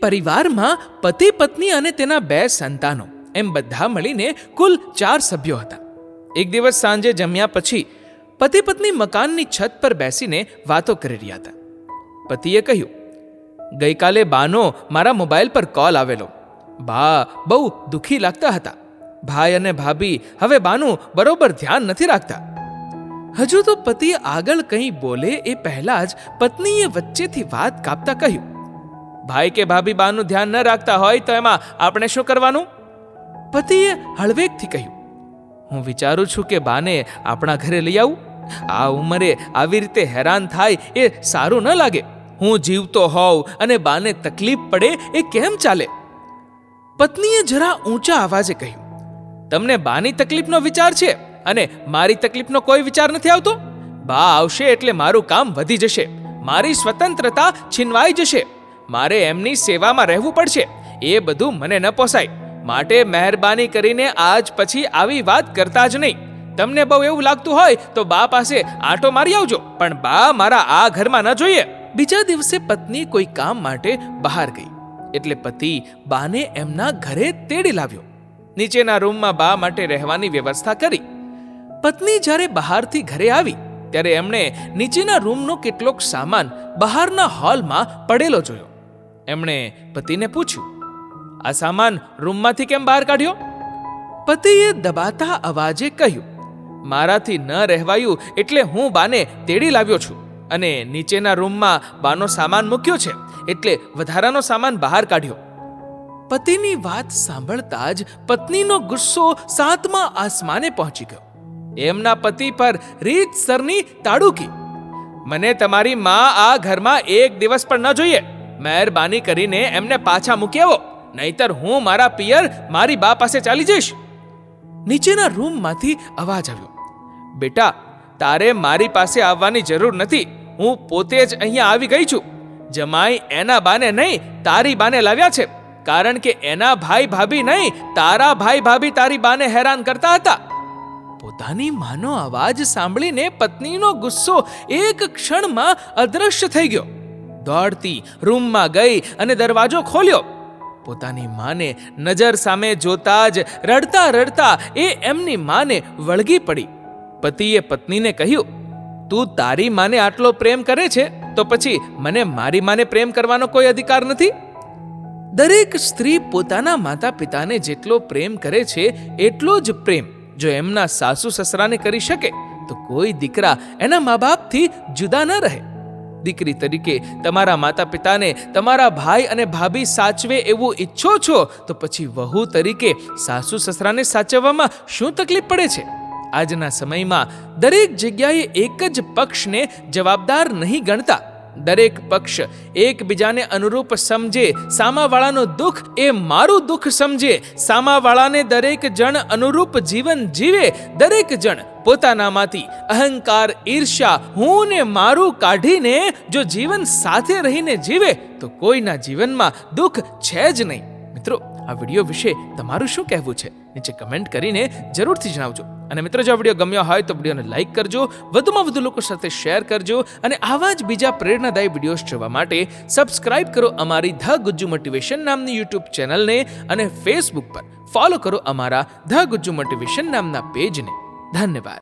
પરિવારમાં પતિ, પત્ની અને તેના બે સંતાનો. એમ બધા મળીને કુલ ચાર સભ્યો હતા. એક દિવસ સાંજે જમ્યા પછી પતિ, પત્ની મકાનની છત પર બેસીને વાતો કરી રહ્યા હતા. પતિએ કહ્યું, ગઈકાલે બાનો મારા મોબાઈલ પર કોલ આવેલો. બા બહુ દુઃખી લાગતા હતા. ભાઈ અને ભાભી હવે બાનું બરોબર ધ્યાન નથી રાખતા. હજુ તો પતિએ આગળ કંઈ બોલે એ પહેલા જ પત્નીએ વચ્ચેથી વાત કાપતા કહ્યું ભાઈ કે ભાભી બાનું ધ્યાન ન રાખતા હોય તો એમાં આપણે શું કરવાનું? પતિએ હળવેકથી કહ્યું, હું વિચારું છું કે બાને આપણા ઘરે લઈ આવું. આ ઉંમરે આવી રીતે હેરાન થાય એ સારું ન લાગે. હું જીવતો હોઉં અને બાને તકલીફ પડે એ કેમ ચાલે? પત્નીએ જરા ઊંચા અવાજે કહ્યું, તમને બાની તકલીફનો વિચાર છે અને મારી તકલીફનો કોઈ વિચાર નથી આવતો? બા આવશે એટલે મારું કામ વધી જશે. મારી સ્વતંત્રતા છીનવાઈ જશે. મારે એમની સેવામાં રહેવું પડશે. એ બધું મને ન પોસાય. માટે મહેરબાની કરીને આજ પછી આવી વાત કરતા જ નહીં. તમને બહુ એવું લાગતું હોય તો બા પાસે આંટો મારી આવજો, પણ બા મારા આ ઘરમાં ન જોઈએ. બીજા દિવસે પત્ની કોઈ કામ માટે બહાર ગઈ. એટલે પતિ બાને એમના ઘરે તેડી લાવ્યો. નીચેના રૂમમાં બા માટે રહેવાની વ્યવસ્થા કરી. પત્ની જ્યારે બહારથી ઘરે આવી, ત્યારે એમણે નીચેના રૂમનો કેટલોક સામાન બહારના હોલમાં પડેલો જોયો. એમણે પતિને પૂછ્યું, આ સામાન રૂમમાંથી કેમ બહાર કાઢ્યો? પતિએ દબાતા અવાજે કહ્યું, મારાથી ન રહેવાયું એટલે હું બાને તેડી લાવ્યો છું અને નીચેના રૂમમાં બાનો સામાન મૂક્યો છે એટલે વધારાનો સામાન બહાર કાઢ્યો. પતિની વાત સાંભળતા જ પત્નીનો ગુસ્સો સાતમા આસમાને પહોંચી ગયો. એમના પતિ પર રીતસરની તાડુકી, મને તમારી માં આ ઘરમાં એક દિવસ પણ ન જોઈએ. મહેરબાની કરીને એમને પાછા મૂકી આવો. નહીતર હું મારા પિયર મારી બા પાસે ચાલી જઈશ. નીચેના રૂમમાંથી અવાજ આવ્યો. બેટા, તારે મારી પાસે આવવાની જરૂર નથી. હું પોતે જ અહીંયા આવી ગઈ છું. જમાઈ એના બાને નહીં, તારી બાને લાવ્યા છે. કારણ કે એના ભાઈ ભાભી નહીં, તારા ભાઈ ભાભી તારી બાને હેરાન કરતા હતા. પોતાની માનો અવાજ સાંભળીને પત્નીનો ગુસ્સો એક ક્ષણમાં અદ્રશ્ય થઈ ગયો. દોડતી, રૂમમાં ગઈ અને દરવાજો ખોલ્યો. પોતાની માને નજર સામે જોતા જ રડતા રડતા એ એમની માને વળગી પડી. પતિએ પત્નીને કહ્યું, તું તારી માને આટલો પ્રેમ કરે છે? તો પછી મને મારી માને પ્રેમ કરવાનો કોઈ અધિકાર નથી? દરેક સ્ત્રી પોતાના માતા પિતાને જેટલો પ્રેમ કરે છે, એટલો જ પ્રેમ. જો એમના સાસુ સસરાને કરી શકે, તો કોઈ દીકરા એના મા બાપથી જુદા ન રહે. દીકરી તરીકે તમારા માતા પિતાને તમારા ભાઈ અને ભાભી સાચવે એવું ઈચ્છો છો, તો પછી વહુ તરીકે સાસુ સસરાને સાચવવામાં શું તકલીફ પડે છે? આજના સમયમાં દરેક જગ્યાએ એક જ પક્ષને જવાબદાર નહીં ગણતા. દરેક પક્ષ એકબીજાને અનુરૂપ સમજે. સામાવાળાનું દુઃખ એ મારું દુઃખ સમજે. સામાવાળાને દરેક જણ અનુરૂપ જીવન જીવે. દરેક જણ પોતાનામાંથી અહંકાર, ઈર્ષ્યા, હું ને મારું કાઢીને જો જીવન સાથે રહીને જીવે, તો કોઈના જીવનમાં દુઃખ છે જ નહીં. મિત્રો, આ વીડિયો વિશે તમારું શું કહેવું છે? નીચે કમેન્ટ કરીને જરૂરથી જણાવજો. અને મિત્રો, જો આ વીડિયો ગમ્યો હોય તો વિડીયોને લાઈક કરજો, વધુમાં વધુ લોકો સાથે શેર કરજો, અને આવા જ બીજા પ્રેરણાદાયી વિડીયોઝ જોવા માટે સબસ્ક્રાઇબ કરો અમારી ધ ગુજ્જુ મોટિવેશન નામની યુટ્યુબ ચેનલને અને ફેસબુક પર ફોલો કરો અમારા ધ ગુજ્જુ મોટિવેશન નામના પેજને ધન્યવાદ.